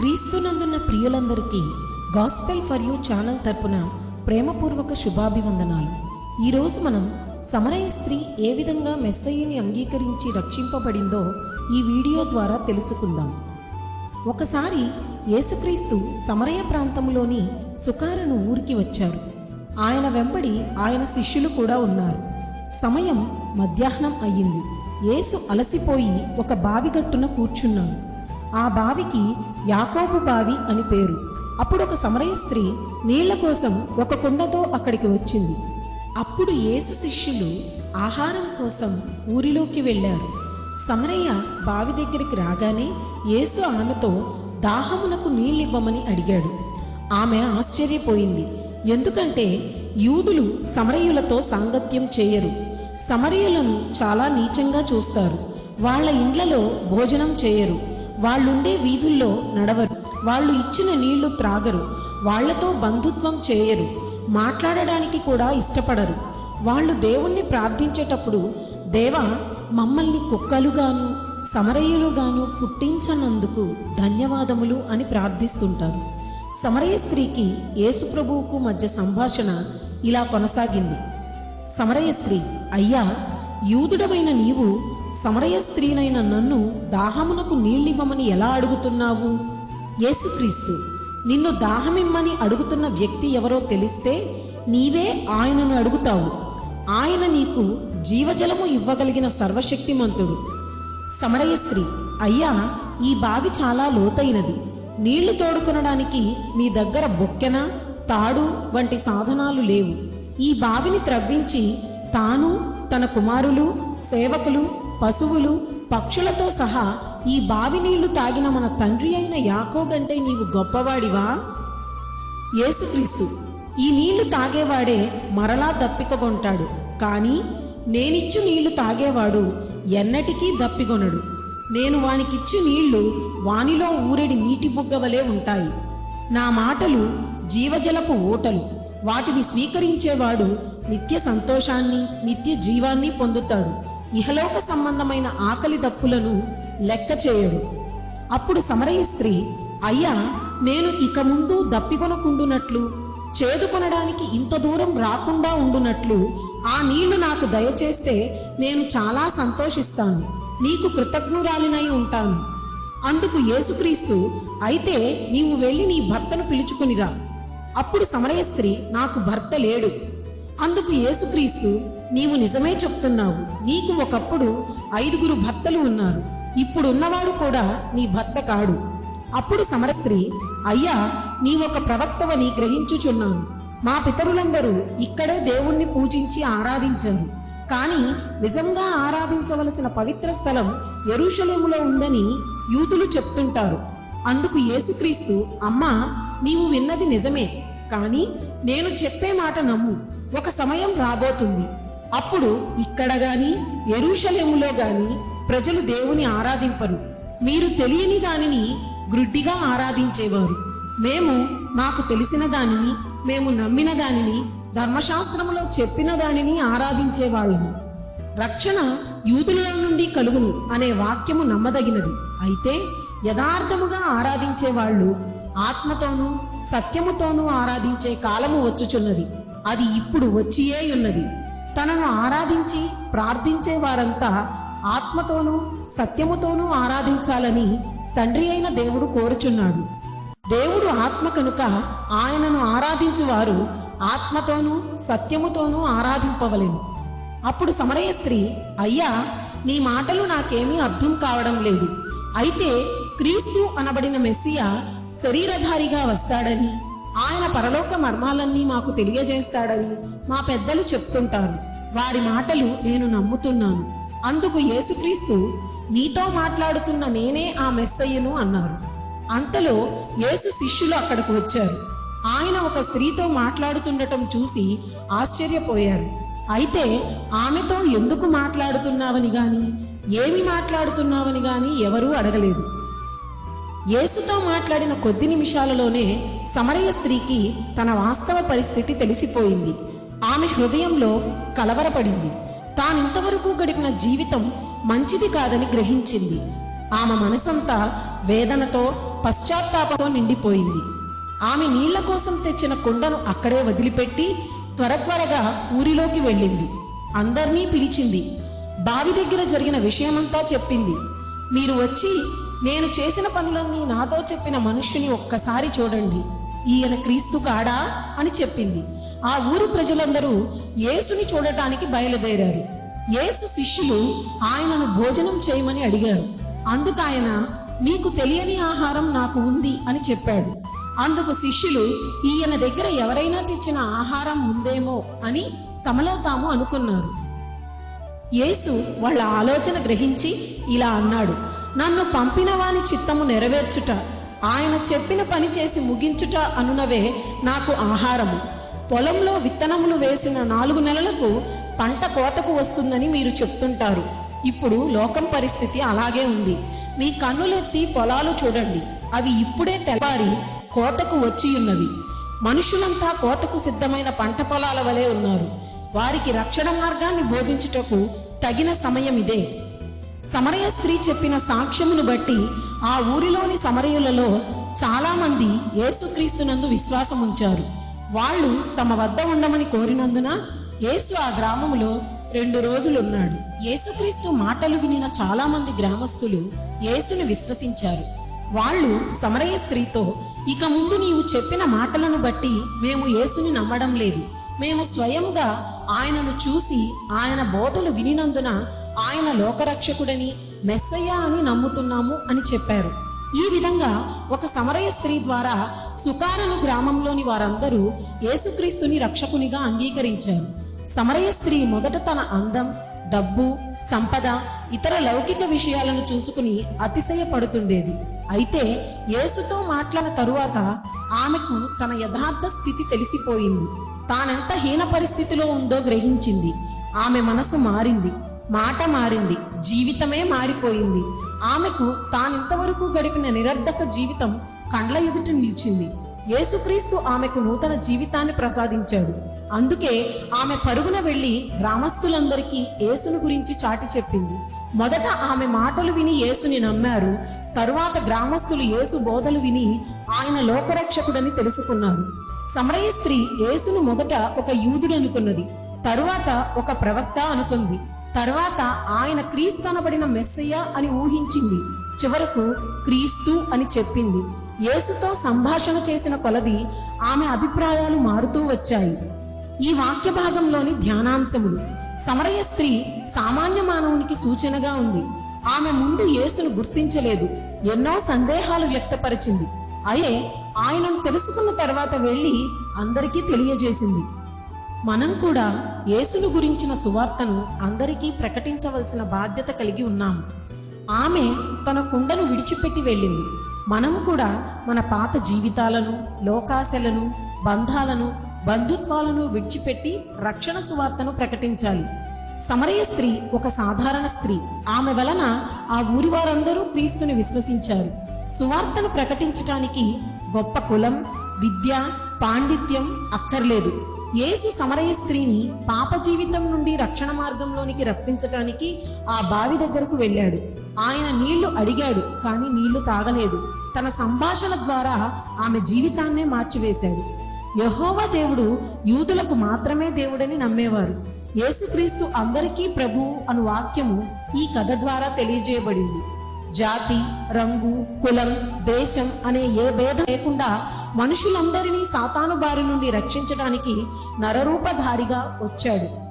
క్రీస్తునందున్న ప్రియులందరికీ gospel for you channel తరపున ప్రేమపూర్వక శుభాభివందనాలు. ఈరోజు మనం సమరయ స్త్రీ ఏ విధంగా మెస్సయ్యని అంగీకరించి రక్షింపబడిందో ఈ వీడియో ద్వారా తెలుసుకుందాం. ఒకసారి యేసుక్రీస్తు సమరయ ప్రాంతంలోని సుకారను ఊరికి వచ్చారు. ఆయన వెంబడి ఆయన శిష్యులు కూడా ఉన్నారు. సమయం మధ్యాహ్నం అయ్యింది. యేసు అలసిపోయి ఒక బావిగట్టున కూర్చున్నాడు. ఆ బావికి యాకోబు బావి అని పేరు. అప్పుడు ఒక సమరయ స్త్రీ నీళ్ళ కోసం ఒక కుండతో అక్కడికి వచ్చింది. అప్పుడు యేసు శిష్యులు ఆహారం కోసం ఊరిలోకి వెళ్ళారు. సమరయ్య బావి దగ్గరికి రాగానే యేసు ఆమెతో దాహమునకు నీళ్ళివ్వమని అడిగాడు. ఆమె ఆశ్చర్యపోయింది. ఎందుకంటే యూదులు సమరయులతో సాంగత్యం చేయరు. సమరయులను చాలా నీచంగా చూస్తారు. వాళ్ళ ఇండ్లలో భోజనం చేయరు. వాళ్ళుండే వీధుల్లో నడవరు. వాళ్ళు ఇచ్చిన నీళ్ళు త్రాగరు. వాళ్ళతో బంధుత్వం చేయరు. మాట్లాడడానికి కూడా ఇష్టపడరు. వాళ్ళు దేవుణ్ణి ప్రార్థించేటప్పుడు దేవ మమ్మల్ని కుక్కలుగాను సమరయులుగాను పుట్టించనందుకు ధన్యవాదములు అని ప్రార్థిస్తుంటారు. సమరయ స్త్రీకి యేసుప్రభువుకు మధ్య సంభాషణ ఇలా కొనసాగింది. సమరయ స్త్రీ అయ్యా యూదుడమైన నీవు సమరయ స్త్రీనైన నన్ను దాహమునకు నీళ్ళివ్వమని ఎలా అడుగుతున్నావు? యేసుక్రీస్తు నిన్ను దాహమిమ్మని అడుగుతున్న వ్యక్తి ఎవరో తెలిస్తే నీవే ఆయనను అడుగుతావు. ఆయన నీకు జీవజలము ఇవ్వగలిగిన సర్వశక్తిమంతుడు. సమరయ స్త్రీ అయ్యా ఈ బావి చాలా లోతైనది. నీళ్ళు తోడుకొనడానికి నీ దగ్గర బొక్కెన తాడు వంటి సాధనాలు లేవు. ఈ బావిని త్రవ్వించి తాను తన కుమారులు సేవకులు పశువులు పక్షులతో సహా ఈ బావి నీళ్ళు తాగిన మన తండ్రి అయిన యాకోబంటే నీవు గొప్పవాడివా? యేసుక్రీస్తు ఈ నీళ్ళు తాగేవాడే మరలా దప్పికగొంటాడు కానీ నేనిచ్చు నీళ్ళు తాగేవాడు ఎన్నటికీ దప్పిగొనడు నేను వానికిచ్చు నీళ్ళు వానిలో ఊరెడి నీటి బుగ్గవలే ఉంటాయి. నా మాటలు జీవజలపు ఓటలు వాటిని స్వీకరించేవాడు నిత్య సంతోషాన్ని నిత్య జీవాన్ని పొందుతాడు. ఇహలోక సంబంధమైన ఆకలి దప్పులను లెక్క చేయడు. అప్పుడు సమరయ స్త్రీ అయ్యా నేను ఇక ముందు దప్పికొనకుండునట్లు చేదుకొనడానికి ఇంత దూరం రాకుండా ఉండునట్లు ఆ నీళ్ళు నాకు దయచేస్తే నేను చాలా సంతోషిస్తాను. నీకు కృతజ్ఞురాలినై ఉంటాను. అందుకు యేసుక్రీస్తు అయితే నీవు వెళ్ళి నీ భర్తను పిలుచుకునిరా. అప్పుడు సమరయ స్త్రీ నాకు భర్త లేడు. అందుకు యేసుక్రీస్తు నీవు నిజమే చెప్తున్నావు. నీకు ఒకప్పుడు ఐదుగురు భర్తలు ఉన్నారు. ఇప్పుడున్నవాడు కూడా నీ భర్త కాడు. అప్పుడు సమరస్త్రీ అయ్యా నీవొక ప్రవక్తవని గ్రహించుచున్నాను. మా పితరులందరూ ఇక్కడే దేవుణ్ణి పూజించి ఆరాధించారు. కానీ నిజంగా ఆరాధించవలసిన పవిత్ర స్థలం ఎరుషలేములో ఉందని యూదులు చెప్తుంటారు. అందుకు యేసుక్రీస్తు అమ్మా నీవు విన్నది నిజమే. కానీ నేను చెప్పే మాట నమ్ము. ఒక సమయం రాబోతుంది. అప్పుడు ఇక్కడ గాని ఎరుషలేములో గాని ప్రజలు దేవుని ఆరాధింపరు. మీరు తెలియని దానిని గ్రుడ్డిగా ఆరాధించేవారు. మేము మాకు తెలిసిన దానిని మేము నమ్మిన దానిని ధర్మశాస్త్రములో చెప్పిన దానిని ఆరాధించేవాళ్ళము. రక్షణ యూదుల నుండి కలుగును అనే వాక్యము నమ్మదగినది. అయితే యథార్థముగా ఆరాధించే వాళ్ళు ఆత్మతోనూ సత్యముతోనూ ఆరాధించే కాలము వచ్చుచున్నది. అది ఇప్పుడు వచ్చియే ఉన్నది. తనను ఆరాధించి ప్రార్థించే వారంతా ఆత్మతోనూ సత్యముతోనూ ఆరాధించాలని తండ్రి అయిన దేవుడు కోరుచున్నాడు. దేవుడు ఆత్మ కనుక ఆయనను ఆరాధించువారు ఆత్మతోనూ సత్యముతోనూ ఆరాధింపవలెను. అప్పుడు సమరయ స్త్రీ అయ్యా నీ మాటలు నాకేమీ అర్థం కావడం లేదు. అయితే క్రీస్తు అనబడిన మెస్సియా శరీరధారిగా వస్తాడని? ఆయన పరలోక మర్మాలన్నీ మాకు తెలియజేస్తాడని మా పెద్దలు చెప్తుంటారు. వారి మాటలు నేను నమ్ముతున్నాను. అందుకు యేసుక్రీస్తు నీతో మాట్లాడుతున్న నేనే ఆ మెస్సయ్యను అన్నారు. అంతలో యేసు శిష్యులు అక్కడికి వచ్చారు. ఆయన ఒక స్త్రీతో మాట్లాడుతుండటం చూసి ఆశ్చర్యపోయారు. అయితే ఆమెతో ఎందుకు మాట్లాడుతున్నావని గాని ఏమి మాట్లాడుతున్నావని గాని ఎవరూ అడగలేదు. యేసుతో మాట్లాడిన కొద్ది నిమిషాలలోనే సమరయ స్త్రీకి తన వాస్తవ పరిస్థితి తెలిసిపోయింది. ఆమె హృదయంలో కలవరపడింది. తానింతవరకు గడిపిన జీవితం మంచిది కాదని గ్రహించింది. ఆమె మనసంతా వేదనతో పశ్చాత్తాపంతో నిండిపోయింది. ఆమె నీళ్ళ కోసం తెచ్చిన కుండను అక్కడే వదిలిపెట్టి త్వర త్వరగా ఊరిలోకి వెళ్ళింది. అందర్నీ పిలిచింది. బావి దగ్గర జరిగిన విషయమంతా చెప్పింది. మీరు వచ్చి నేను చేసిన పనులన్నీ నాతో చెప్పిన మనుష్యుని ఒక్కసారి చూడండి. ఈయన క్రీస్తు కాడా అని చెప్పింది. ఆ ఊరి ప్రజలందరూ యేసుని చూడటానికి బయలుదేరారు. యేసు శిష్యులు ఆయనను భోజనం చేయమని అడిగారు. అందుకు ఆయన మీకు తెలియని ఆహారం నాకు ఉంది అని చెప్పాడు. అందుకు శిష్యులు ఈయన దగ్గర ఎవరైనా తెచ్చిన ఆహారం ఉందేమో అని తమలో తాము అనుకున్నారు. యేసు వాళ్ళ ఆలోచన గ్రహించి ఇలా అన్నాడు. నన్ను పంపిన వాని చిత్తము నెరవేర్చుట ఆయన చెప్పిన పని చేసి ముగించుట అనునవే నాకు ఆహారము. పొలంలో విత్తనములు వేసిన నాలుగు నెలలకు పంట కోతకు వస్తుందని మీరు చెప్తుంటారు. ఇప్పుడు లోకం పరిస్థితి అలాగే ఉంది. మీ కన్నులెత్తి పొలాలు చూడండి. అవి ఇప్పుడే తెల్లారి కోతకు వచ్చి ఉన్నవి మనుషులంతా కోతకు సిద్ధమైన పంట పొలాల వలె ఉన్నారు. వారికి రక్షణ మార్గాన్ని బోధించుటకు తగిన సమయం ఇదే సమరయ స్త్రీ చెప్పిన సాక్ష్యమును బట్టి ఆ ఊరిలోని సమరయులలో చాలామంది యేసుక్రీస్తునందు విశ్వాసం ఉంచారు వాళ్ళు తమ వద్ద ఉండమని కోరినందున యేసు ఆ గ్రామములో రెండు రోజులున్నాడు. యేసుక్రీస్తు మాటలు వినిన చాలామంది గ్రామస్తులు యేసును విశ్వసించారు. వాళ్ళు సమరయ స్త్రీతో ఇక ముందు నీవు చెప్పిన మాటలను బట్టి మేము యేసుని నమ్మడం లేదు. మేము స్వయంగా ఆయనను చూసి ఆయన బోధలు వినినందున ఆయన లోకరక్షకుడని మెస్సయ్య అని నమ్ముతున్నాము అని చెప్పారు. ఈ విధంగా ఒక సమరయ స్త్రీ ద్వారా సుకారను గ్రామంలోని వారందరూ యేసుక్రీస్తుని రక్షకునిగా అంగీకరించారు. సమరయ స్త్రీ మొదట తన అందం డబ్బు సంపద ఇతర లౌకిక విషయాలను చూసుకుని అతిశయపడుతుండేది. అయితే యేసుతో మాట్లాడిన తరువాత ఆమెకు తన యథార్థ స్థితి తెలిసిపోయింది. తానెంత హీన పరిస్థితిలో ఉందో గ్రహించింది. ఆమె మనసు మారింది. మాట మారింది. జీవితమే మారిపోయింది. ఆమెకు తానింతవరకు గడిపిన నిరర్ధక జీవితం కండ్ల ఎదుట నిలిచింది. యేసుక్రీస్తు ఆమెకు నూతన జీవితాన్ని ప్రసాదించాడు. అందుకే ఆమె పరుగున వెళ్ళి గ్రామస్తులందరికీ యేసును గురించి చాటి చెప్పింది. మొదట ఆమె మాటలు విని యేసుని నమ్మారు. తరువాత గ్రామస్తులు యేసు బోధలు విని ఆయన లోకరక్షకుడని తెలుసుకున్నారు. సమరయ స్త్రీ యేసును మొదట ఒక యూదుడు అనుకున్నది. తరువాత ఒక ప్రవక్త అనుకుంది. తర్వాత ఆయన క్రీస్తు అనబడిన మెస్సయ్య అని ఊహించింది. చివరకు క్రీస్తు అని చెప్పింది. యేసుతో సంభాషణ చేసిన కొలది ఆమె అభిప్రాయాలు మారుతూ వచ్చాయి. ఈ వాక్య భాగంలోని ధ్యానాంశములు. సమరయ స్త్రీ సామాన్య మానవునికి సూచనగా ఉంది. ఆమె ముందు యేసును గుర్తించలేదు. ఎన్నో సందేహాలు వ్యక్తపరిచింది. అయే ఆయనను తెలుసుకున్న తర్వాత వెళ్ళి అందరికీ తెలియజేసింది. మనం కూడా యేసును గురించిన సువార్తను అందరికీ ప్రకటించవలసిన బాధ్యత కలిగి ఉన్నాము ఆమె తన కుండను విడిచిపెట్టి వెళ్ళింది. మనం కూడా మన పాత జీవితాలను లోకాశలను బంధాలను బంధుత్వాలను విడిచిపెట్టి రక్షణ సువార్తను ప్రకటించాలి. సమరయ స్త్రీ ఒక సాధారణ స్త్రీ. ఆమె వలన ఆ ఊరి వారందరూ క్రీస్తుని విశ్వసించారు. సువార్తను ప్రకటించటానికి గొప్ప కులం విద్య పాండిత్యం అక్కర్లేదు. యేసు సమరయ స్త్రీని పాప జీవితం నుండి రక్షణ మార్గంలోనికి రప్పించటానికి ఆ బావి దగ్గరకు వెళ్ళాడు. ఆయన నీళ్ళు అడిగాడు కానీ నీళ్ళు తాగలేదు. తన సంభాషణ ద్వారా ఆమె జీవితాన్నే మార్చివేశాడు. యహోవా దేవుడు యూదులకు మాత్రమే దేవుడని నమ్మేవారు. యేసుక్రీస్తు అందరికీ ప్రభు అను వాక్యము ఈ కథ ద్వారా తెలియజేయబడింది. జాతి రంగు కులం దేశం అనే ఏ భేదం లేకుండా మనుషులందరినీ సాతాను బారి నుండి రక్షించడానికి నరరూపధారిగా వచ్చాడు.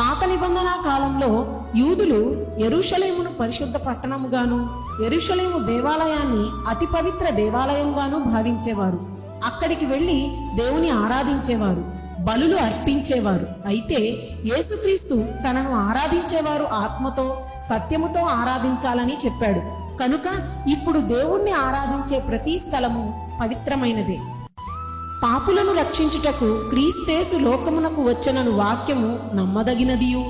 పాత నిబంధన కాలంలో యూదులు ఎరుషలేమును పరిశుద్ధ పట్టణముగాను ఎరుషలేము దేవాలయాన్ని అతి పవిత్ర దేవాలయంగాను భావించేవారు. అక్కడికి వెళ్ళి దేవుని ఆరాధించేవారు బలులు అర్పించేవారు. అయితే యేసుక్రీస్తు తనను ఆరాధించేవారు ఆత్మతో సత్యముతో ఆరాధించాలని చెప్పాడు. కనుక ఇప్పుడు దేవుణ్ణి ఆరాధించే ప్రతి స్థలము పవిత్రమైనదే. పాపులను రక్షించుటకు క్రీస్తేసు లోకమునకు వచ్చనను వాక్యము నమ్మదగినదియు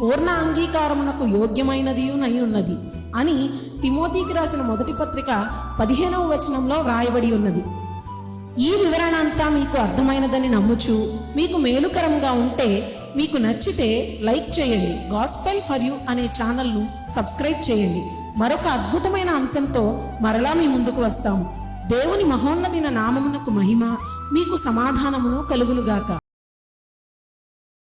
పూర్ణ అంగీకారమునకు యోగ్యమైనదియు ఉన్నది అని తిమోతికి రాసిన మొదటి పత్రిక పదిహేనవ వచనంలో వ్రాయబడి ఉన్నది. ఈ వివరణ అంతా మీకు అర్థమైనదని నమ్ముచు మీకు మేలుకరంగా ఉంటే మీకు నచ్చితే లైక్ చేయండి గాస్పెల్ ఫర్ యూ అనే ఛానల్ను సబ్స్క్రైబ్ చేయండి. మరొక అద్భుతమైన అంశంతో మరలా మీ ముందుకు వస్తాము. దేవుని మహోన్నతిన నామమునకు మహిమ మీకు సమాధానమును కలుగునుగాక.